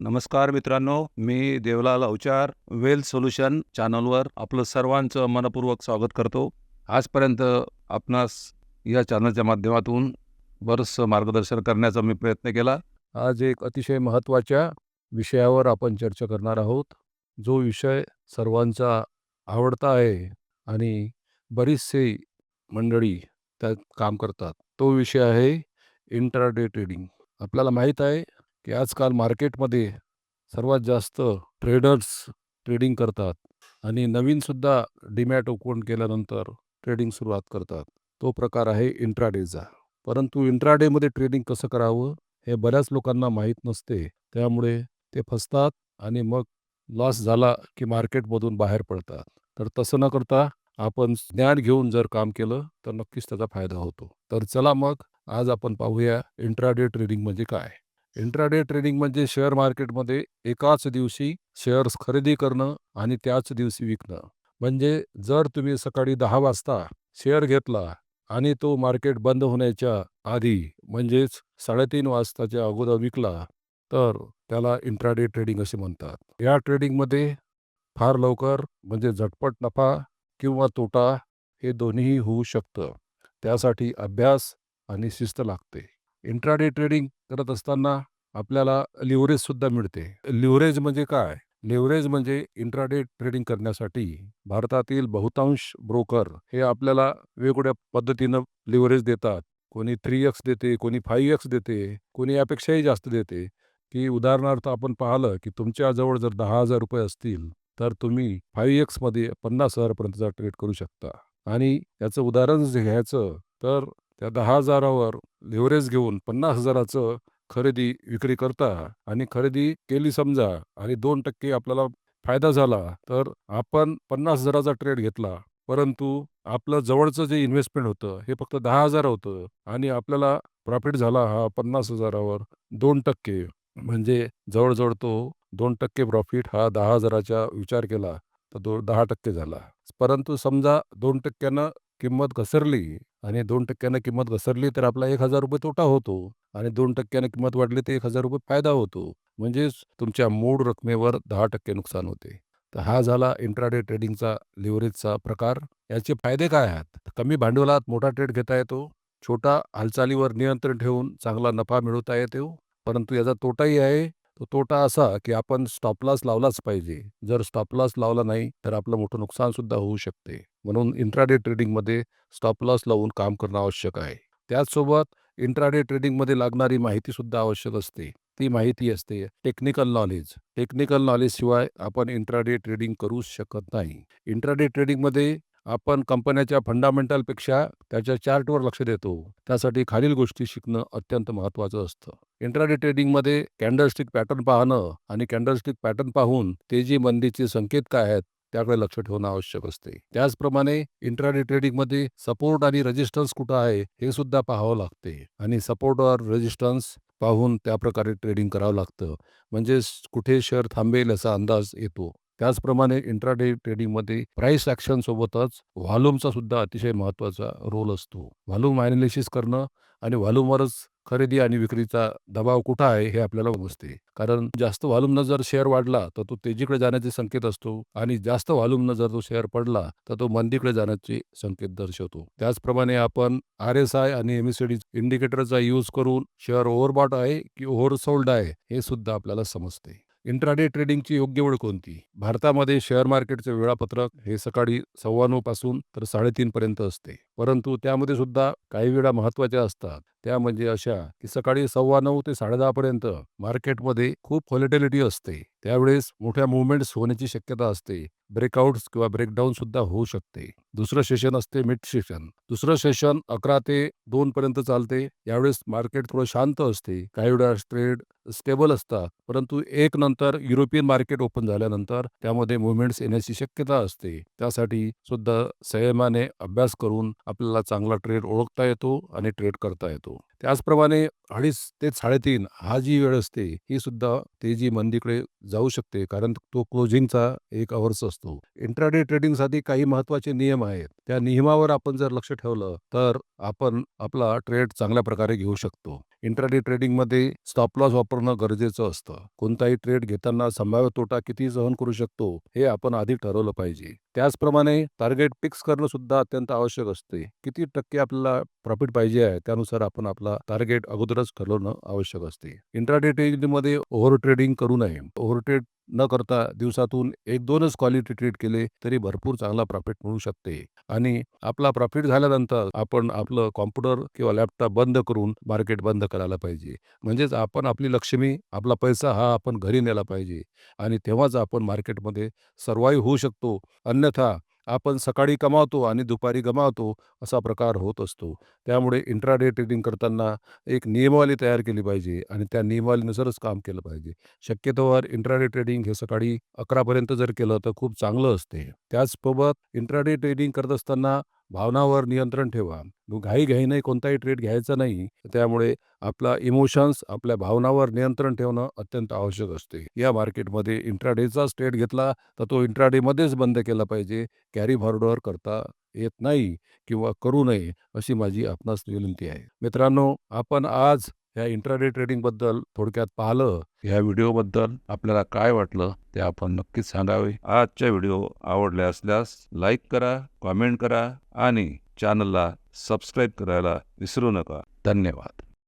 नमस्कार मित्रांनो मी देवलाल अवचार वेल सोल्युशन चॅनलवर आपलं सर्वांचं मनपूर्वक स्वागत करतो. आजपर्यंत आपणास या चॅनलच्या माध्यमातून बरंचसं मार्गदर्शन करण्याचा मी प्रयत्न केला. आज एक अतिशय महत्त्वाच्या विषयावर आपण चर्चा करणार आहोत. जो विषय सर्वांचा आवडता आहे आणि बरीचसे मंडळी त्यात काम करतात. तो विषय आहे इंट्राडे ट्रेडिंग. आपल्याला माहीत आहे की आजकाल मार्केटमध्ये सर्वात जास्त ट्रेडर्स ट्रेडिंग करतात आणि नवीनसुद्धा डीमॅट ओपन केल्यानंतर ट्रेडिंग सुरुवात करतात. तो प्रकार आहे इंट्राडेचा परंतु इंट्राडेमध्ये ट्रेडिंग कसं करावं हे बऱ्याच लोकांना माहीत नसते. त्यामुळे ते फसतात आणि मग लॉस झाला की मार्केटमधून बाहेर पडतात. तर तसं न करता आपण ज्ञान घेऊन जर काम केलं तर नक्कीच त्याचा फायदा होतो. तर चला मग आज आपण पाहूया इंट्राडे ट्रेडिंग म्हणजे काय. इंट्राडे ट्रेडिंग म्हणजे शेअर मार्केटमध्ये एकाच दिवशी शेअर्स खरेदी करणं आणि त्याच दिवशी विकणं. म्हणजे जर तुम्ही सकाळी दहा वाजता शेअर घेतला आणि तो मार्केट बंद होण्याच्या आधी म्हणजेच साडेतीन वाजताच्या अगोदर विकला तर त्याला इंट्राडे ट्रेडिंग असे म्हणतात. या ट्रेडिंगमध्ये फार लवकर म्हणजे झटपट नफा किंवा तोटा हे दोन्हीही होऊ शकतं. त्यासाठी अभ्यास आणि शिस्त लागते. इंट्राडे ट्रेडिंग करत असताना आपल्याला लिव्हरेज सुद्धा मिळते. लिव्हरेज म्हणजे काय? लिव्हरेज म्हणजे इंट्राडे ट्रेडिंग करण्यासाठी भारतातील बहुतांश ब्रोकर हे आपल्याला वेगवेगळ्या पद्धतीनं लिव्हरेज देतात. कोणी थ्री एक्स देते कोणी फाईव्ह एक्स देते कोणी यापेक्षाही जास्त देते. की उदाहरणार्थ आपण पाहिलं की तुमच्याजवळ जर दहा हजार रुपये असतील तर तुम्ही फाईव्ह एक्समध्ये पन्नास हजारपर्यंतचा ट्रेड करू शकता. आणि याचं उदाहरण घ्यायचं तर त्या दहा हजारावर लिव्हरेज घेऊन पन्नास हजाराचं खरेदी विक्री करता आणि खरेदी केली समजा आणि दोन टक्के आपल्याला फायदा झाला तर आपण पन्नास हजाराचा ट्रेड घेतला. परंतु आपलं जवळचं जे इन्व्हेस्टमेंट होतं हे फक्त दहा हजार होतं आणि आपल्याला प्रॉफिट झाला हा पन्नास हजारावर दोन टक्के. म्हणजे जवळजवळ तो दोन टक्के प्रॉफिट हा दहा हजाराचा विचार केला तर दो दहा टक्के झाला. परंतु समजा दोन टक्क्यानं किंमत घसरली आणि दोन टक्क्यानं किंमत घसरली तर आपला एक हजार रुपये तोटा होतो आणि दोन टक्क्यानं किंमत वाढली तर एक हजार रुपये फायदा होतो. म्हणजेच तुमच्या मूळ रकमेवर दहा टक्के नुकसान होते. तर हा झाला इंट्राडे ट्रेडिंगचा लिव्हरेजचा प्रकार. याचे फायदे काय आहेत? कमी भांडवलात मोठा ट्रेड घेता येतो. छोटा हालचालीवर नियंत्रण ठेवून चांगला नफा मिळवता येतो. परंतु याचा तोटाही आहे. तो तोटा असा की आपण स्टॉपलॉस लावलाच पाहिजे. जर स्टॉपलॉस लावला नाही तर आपलं मोठं नुकसानसुद्धा होऊ शकते. म्हणून इंट्राडे ट्रेडिंगमध्ये स्टॉपलॉस लावून काम करणं आवश्यक आहे. त्याचसोबत इंट्राडे ट्रेडिंगमध्ये लागणारी माहितीसुद्धा आवश्यक असते. ती माहिती असते टेक्निकल नॉलेज टेक्निकल नॉलेजशिवाय आपण इंट्राडे ट्रेडिंग करू शकत नाही. इंट्राडे ट्रेडिंगमध्ये आपण कंपन्याच्या फंडामेंटलपेक्षा त्याच्या चार्टवर लक्ष देतो. त्यासाठी खालील गोष्टी शिकणं अत्यंत महत्त्वाचं असतं. इंट्राडे ट्रेडिंगमध्ये कॅन्डलस्टिक पॅटर्न पाहणं आणि कॅन्डलस्टिक पॅटर्न पाहून तेजी मंदीचे संकेत काय आहेत त्याकडे लक्ष ठेवणं आवश्यक असते. त्याचप्रमाणे इंट्राडे ट्रेडिंगमध्ये सपोर्ट आणि रेजिस्टन्स कुठं आहे हे सुद्धा पाहावं लागते आणि सपोर्टवर रेजिस्टन्स पाहून त्या प्रकारे ट्रेडिंग करावं लागतं. म्हणजे कुठे शेअर थांबेल असा अंदाज येतो. त्याचप्रमाणे इंट्राडे ट्रेडिंगमध्ये प्राईस ॲक्शनसोबतच व्हॉल्यूमचा सुद्धा अतिशय महत्त्वाचा रोल असतो. व्हॉल्यूम ॲनालिसिस करणं आणि व्हॉल्यूमवरच खरेदी आणि विक्रीचा दबाव कुठं आहे हे आपल्याला समजते. कारण जास्त व्हॉल्यूमनं जर शेअर वाढला तर तो तेजीकडे जाण्याचे संकेत असतो आणि जास्त व्हॉल्यूमनं जर तो शेअर पडला तर तो मंदीकडे जाण्याचे संकेत दर्शवतो. त्याचप्रमाणे आपण आर एस आय आणि एम एस डी इंडिकेटरचा यूज करून शेअर ओव्हरबॉट आहे की ओव्हरसोल्ड आहे हे सुद्धा आपल्याला समजते. इंट्राडे ट्रेडिंगची योग्य वेळ कोणती? भारतामध्ये शेअर मार्केटचे वेळापत्रक हे सकाळी सव्वा नऊ पासून तर साडेतीन पर्यंत असते. परंतु त्यामध्ये सुद्धा काही वेळा महत्त्वाच्या असतात. त्या म्हणजे अशा की सकाळी सव्वा नऊ ते साडेदहा पर्यंत मार्केटमध्ये खूप व्हॉलिटिलिटी असते. त्यावेळेस मोठ्या मुवमेंट्स होण्याची शक्यता असते. ब्रेकआउट्स किंवा ब्रेकडाऊन सुद्धा होऊ शकते. दुसरं सेशन असते मिड सेशन. दुसरं सेशन अकरा ते दोन पर्यंत चालते. यावेळेस मार्केट थोडं शांत असते. काही वेळा ट्रेड स्टेबल असतात. परंतु एक नंतर युरोपियन मार्केट ओपन झाल्यानंतर त्यामध्ये मुवमेंट्स येण्याची शक्यता असते. त्यासाठी सुद्धा संयमाने अभ्यास करून आपल्याला चांगला ट्रेड ओळखता येतो आणि ट्रेड करता येतो. त्याचप्रमाणे अडीच ते साडेतीन हा जी वेळ असते ही सुद्धा तेजी मंदीकडे जाऊ शकते कारण तो क्लोजिंगचा एक अवर्स असतो. इंट्राडे ट्रेडिंगसाठी काही महत्त्वाचे नियम आहेत. त्या नियमावर आपण जर लक्ष ठेवलं तर आपण आपला ट्रेड चांगल्या प्रकारे घेऊ शकतो. इंट्राडे ट्रेडिंगमध्ये स्टॉप लॉस वापरणं गरजेचं असतं. कोणताही ट्रेड घेताना संभाव्य तोटा किती सहन करू शकतो हे आपण आधी ठरवलं पाहिजे. त्याचप्रमाणे टार्गेट फिक्स करणं सुद्धा अत्यंत आवश्यक असते. किती टक्के आपल्याला प्रॉफिट पाहिजे आहे त्यानुसार आपण आपला टार्गेट अगोदरच ठरवणं आवश्यक असते. इंट्राडे ट्रेडिंगमध्ये ओव्हर ट्रेडिंग करू नये. ओव्हर ट्रेड न करता दिवसातून एक दोनच क्वालिटी ट्रीट केले तरी भरपूर चांगला प्रॉफिट मिळू शकते. आणि आपला प्रॉफिट झाल्यानंतर आपण आपलं कॉम्प्युटर किंवा लॅपटॉप बंद करून मार्केट बंद करायला पाहिजे. म्हणजेच आपण आपली लक्ष्मी आपला पैसा हा आपण घरी नेला पाहिजे. आणि तेव्हाच आपण मार्केटमध्ये सर्वाईव्ह होऊ शकतो. अन्यथा आपण सकाळी कमावतो आणि दुपारी गमावतो असा प्रकार होत असतो. त्यामुळे इंट्राडे ट्रेडिंग करताना एक नियमावली तयार केली पाहिजे आणि त्या नियमावलीनुसारच काम केलं पाहिजे. शक्यतोवर इंट्राडे ट्रेडिंग हे सकाळी अकरापर्यंत जर केलं तर खूप चांगलं असते. त्याचसोबत इंट्राडे ट्रेडिंग करत असताना भावनावर नियंत्रण ठेवा. घाई घाईने कोणताही ट्रेड घ्यायचा नाही. त्यामुळे आपला इमोशन्स आपल्या भावनावर नियंत्रण ठेवणं अत्यंत आवश्यक असते. या मार्केटमध्ये इंट्राडेचाच ट्रेड घेतला तर तो इंट्राडेमध्येच बंद केला पाहिजे. कॅरी फॉरवर्डवर करता येत नाही किंवा करू नये अशी माझी आपणास विनंती आहे. मित्रांनो आपण आज ह्या इंट्राडे ट्रेडिंगबद्दल थोडक्यात पाहिलं ह्या व्हिडिओबद्दल आपल्याला काय वाटलं ते आपण नक्कीच सांगावे. आजच्या व्हिडिओ आवडले असल्यास लाईक करा कॉमेंट करा आणि चॅनलला सबस्क्राईब करायला विसरू नका. धन्यवाद.